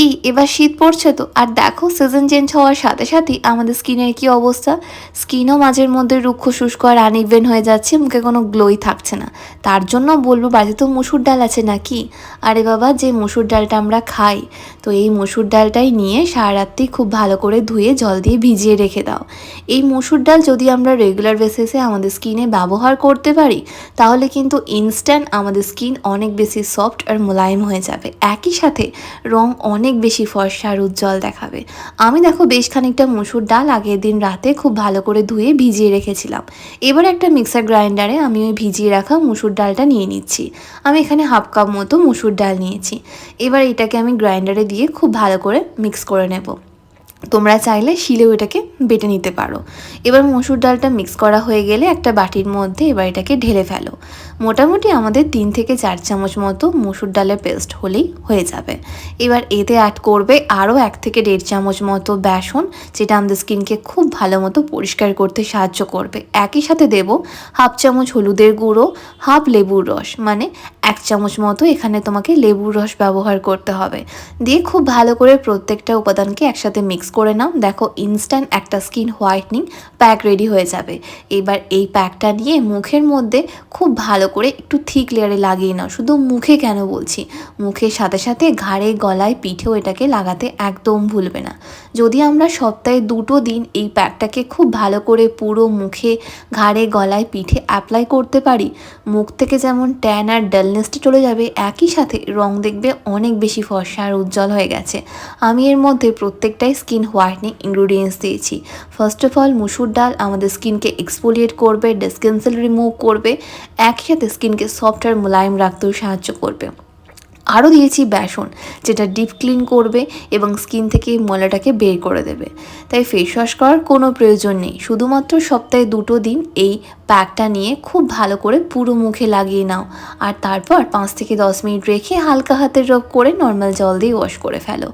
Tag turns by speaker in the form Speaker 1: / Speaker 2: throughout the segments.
Speaker 1: কি? এবার শীত পড়ছে তো। আর দেখো সিজন চেঞ্জ হওয়ার সাথে সাথেই আমাদের স্কিনের কি অবস্থা? স্কিনও মাঝের মধ্যে রুক্ষ, শুষ্ক আর আনইভেন হয়ে যাচ্ছে, মুখে কোনো গ্লোই থাকছে না। তার জন্য বলব, বাড়িতে তো মুসুর ডাল আছে নাকি? আরে বাবা, যে মুসুর ডালটা আমরা খাই, তো এই মুসুর ডালটাই নিয়ে সারা রাত্রি খুব ভালো করে ধুয়ে, জল দিয়ে ভিজিয়ে রেখে দাও। এই মুসুর ডাল যদি আমরা রেগুলার বেসিসে আমাদের স্কিনে ব্যবহার করতে পারি, তাহলে কিন্তু ইনস্ট্যান্ট আমাদের স্কিন অনেক বেশি সফট আর মোলায়েম হয়ে যাবে। একই সাথে রং অনেক বেশি ফর্সা আর উজ্জ্বল দেখাবে। আমি দেখো বেশ খানিকটা মসুর ডাল আগের দিন রাতে খুব ভালো করে ধুয়ে ভিজিয়ে রেখেছিলাম। এবার একটা মিক্সার গ্রাইন্ডারে আমি ওই ভিজিয়ে রাখা মসুর ডালটা নিয়ে নিচ্ছি। আমি এখানে হাফ কাপ মতো মসুর ডাল নিয়েছি। এবার এটাকে আমি গ্রাইন্ডারে দিয়ে খুব ভালো করে মিক্স করে নেব। তোমরা চাইলে শিলেও এটাকে বেটে নিতে পারো। এবার মসুর ডালটা মিক্স করা হয়ে গেলে একটা বাটির মধ্যে এবার এটাকে ঢেলে ফেলো। মোটামুটি আমাদের তিন থেকে চার চামচ মতো মসুর ডালের পেস্ট হলেই হয়ে যাবে। এবার এতে অ্যাড করবে আরও এক থেকে দেড় চামচ মতো বেসন, যেটা আমাদের স্কিনকে খুব ভালো মতো পরিষ্কার করতে সাহায্য করবে। একই সাথে দেব হাফ চামচ হলুদের গুঁড়ো, হাফ লেবুর রস মানে এক চামচ মতো এখানে তোমাকে লেবুর রস ব্যবহার করতে হবে। দিয়ে খুব ভালো করে প্রত্যেকটা উপাদানকে একসাথে মিক্স করে নাও। দেখো ইনস্ট্যান্ট একটা স্কিন হোয়াইটনিং প্যাক রেডি হয়ে যাবে। এবার এই প্যাকটা নিয়ে মুখের মধ্যে খুব ভালো করে একটু থিক লেয়ারে লাগিয়ে নাও। শুধু মুখে কেন বলছি? মুখের সাথে সাথে ঘাড়ে, গলায়, পিঠেও এটাকে লাগাতে একদম ভুলবে না। যদি আমরা সপ্তাহে দুটো দিন এই প্যাকটাকে খুব ভালো করে পুরো মুখে, ঘাড়ে, গলায়, পিঠে অ্যাপ্লাই করতে পারি, মুখ থেকে যেমন ট্যান আর ডালনেসটা চলে যাবে, একই সাথে রং দেখবে অনেক বেশি ফর্সা আর উজ্জ্বল হয়ে গেছে। আমি এর মধ্যে প্রত্যেকটাই স্কিন হোয়াইটনিং ইনগ্রিডিয়েন্টস দিয়েছি। ফার্স্ট অফ অল মুসুর ডাল আমাদের স্কিনকে এক্সপোলিয়েট করবে ডেসকেন্সেল রিমুভ করবে একই সাথে স্কিনকে সফট আর মোলায়েম রাখতেও সাহায্য করবে। আরও দিয়েছি বেসন, যেটা ডিপ ক্লিন করবে এবং স্কিন থেকে ময়লাটাকে বের করে দেবে। তাই ফেস ওয়াশ করার কোনো প্রয়োজন নেই। শুধুমাত্র সপ্তাহে দুটো দিন এই প্যাকটা নিয়ে খুব ভালো করে পুরো মুখে লাগিয়ে নাও। আর তারপর পাঁচ থেকে দশ মিনিট রেখে হালকা হাতের রব করে নর্মাল জল দিয়ে ওয়াশ করে ফেলো।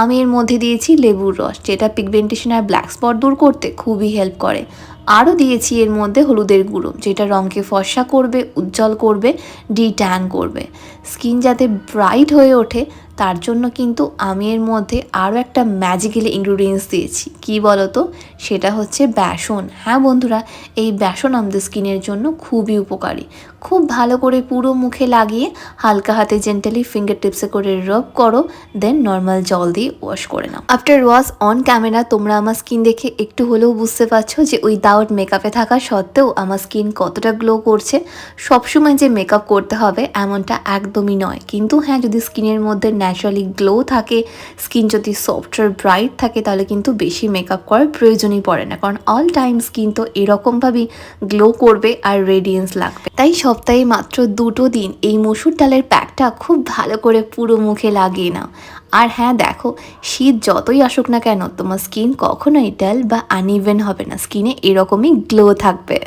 Speaker 1: আমি এর মধ্যে দিয়েছি লেবুর রস, যেটা পিগমেন্টেশন আর ব্ল্যাক স্পট দূর করতে খুবই হেল্প করে। আরও দিয়েছি এর মধ্যে হলুদের গুঁড়ো, যেটা রঙকে ফর্সা করবে, উজ্জ্বল করবে ডি ট্যান করবে। স্কিন যাতে ব্রাইট হয়ে ওঠে তার জন্য কিন্তু আমি এর মধ্যে আরও একটা ম্যাজিক্যাল ইনগ্রিডিয়েন্টস দিয়েছি। কি বলো তো সেটা হচ্ছে বেসন। হ্যাঁ বন্ধুরা, এই বেসন আমাদের স্কিনের জন্য খুবই উপকারী। খুব ভালো করে পুরো মুখে লাগিয়ে হালকা হাতে জেন্টালি ফিঙ্গার টিপসে করে রব করো দেন নর্মাল জল দিয়ে ওয়াশ করে নাও। আফটার ওয়াশ অন ক্যামেরা তোমরা আমার স্কিন দেখে একটু হলেও বুঝতে পারছ যে উইদাউট মেকআপে থাকা সত্ত্বেও আমার স্কিন কতটা গ্লো করছে। সবসময় যে মেকআপ করতে হবে এমনটা একদমই নয়। কিন্তু হ্যাঁ যদি স্কিনের মধ্যে ন্যাচারালি গ্লো থাকে স্কিন যদি সফটওয়্যার ব্রাইট থাকে, তাহলে কিন্তু বেশি মেকআপ করার প্রয়োজনই পড়ে না। কারণ অল টাইম স্কিন তো এরকমভাবেই গ্লো করবে আর রেডিয়েন্স লাগবে। তাই সপ্তাহে মাত্র দুটো দিন এই মসুর ডালের প্যাকটা খুব ভালো করে পুরো মুখে লাগিয়ে নাও। আর হ্যাঁ দেখো, শীত যতই আসুক না কেন, তোমার স্কিন কখনোই ডাল বা আনইভেন হবে না। স্কিনে এরকমই গ্লো থাকবে।